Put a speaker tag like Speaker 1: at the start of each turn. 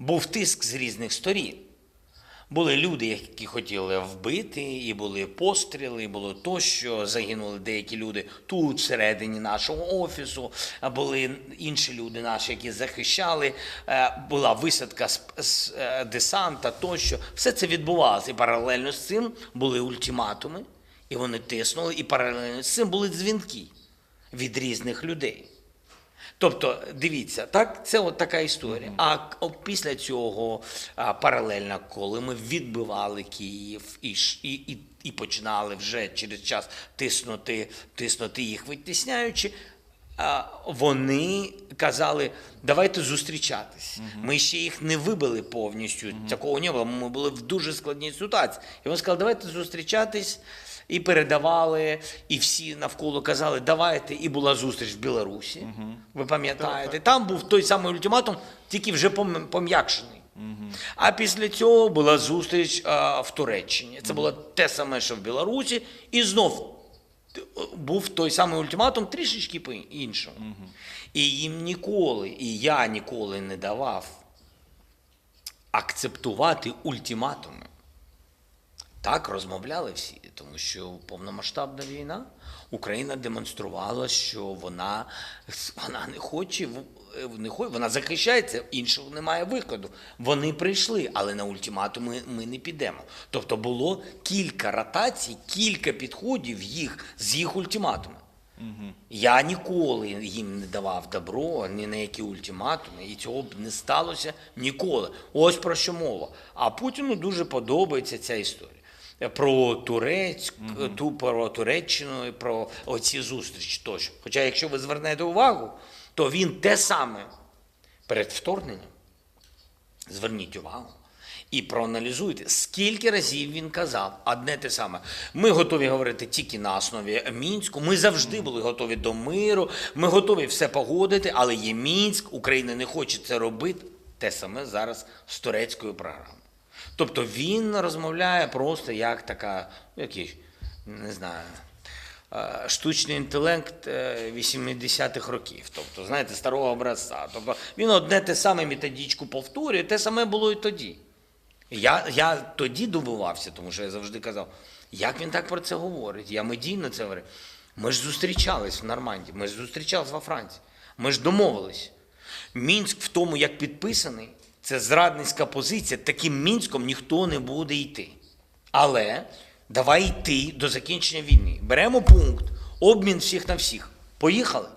Speaker 1: був тиск з різних сторін. Були люди, які хотіли вбити, і були постріли, і було тощо. Загинули деякі люди тут, всередині нашого офісу. Були інші люди наші, які захищали. Е, Була висадка з, з е, десанта тощо. Все це відбувалося. І паралельно з цим були ультиматуми, і вони тиснули, і паралельно з цим були дзвінки від різних людей. Тобто, дивіться, так, це от така історія. А після цього паралельно, коли ми відбивали Київ і, і, і, починали вже через час тиснути, тиснути їх, витісняючи, вони казали, давайте зустрічатись. Ми ще їх не вибили повністю. Такого не було. Ми були в дуже складній ситуації. І вони сказали, давайте зустрічатись. І передавали, і всі навколо казали, давайте. І була зустріч в Білорусі. Ви пам'ятаєте? Там був той самий ультиматум, тільки вже пом- пом'якшений. А після цього була зустріч а, в Туреччині. Це було те саме, що в Білорусі, і знов був той самий ультиматум, трішечки по-іншому. І їм ніколи, і я ніколи не давав акцептувати ультиматуми. Так розмовляли всі, тому що повномасштабна війна Україна демонструвала, що вона, вона не хоче, не хоче, вона захищається, іншого немає виходу. Вони прийшли, але на ультиматуми ми не підемо. Тобто було кілька ротацій, кілька підходів їх з їх ультиматуми. Я ніколи їм не давав добро ні на які ультиматуми, і цього б не сталося ніколи. Ось про що мова. А Путіну дуже подобається ця історія. Про Турецьк, ту про Туреччину, і про оці зустрічі тощо. Хоча, якщо ви звернете увагу, то він те саме перед вторгненням. Зверніть увагу. І проаналізуйте, скільки разів він казав одне те саме. Ми готові говорити тільки на основі мінську. Ми завжди були готові до миру. Ми готові все погодити, але є мінськ. Україна не хоче це робити. Те саме зараз з турецькою програмою. Тобто він розмовляє просто як така, який, не знаю, е, штучний інтелект е, 80-х років, тобто, знаєте, старого образця. Тобто він одне те саме методичку повторює, те саме було і тоді. Я, я тоді дивувався, тому що я завжди казав, як він так про це говорить? Я медійно це говорю. Ми ж зустрічались в Нормандії, ми ж зустрічались во Франції, ми ж домовились. Мінськ в тому, як підписаний, це зрадницька позиція. Таким мінськом ніхто не буде йти. Але давай йти до закінчення війни. Беремо пункт, обмін всіх на всіх. Поїхали.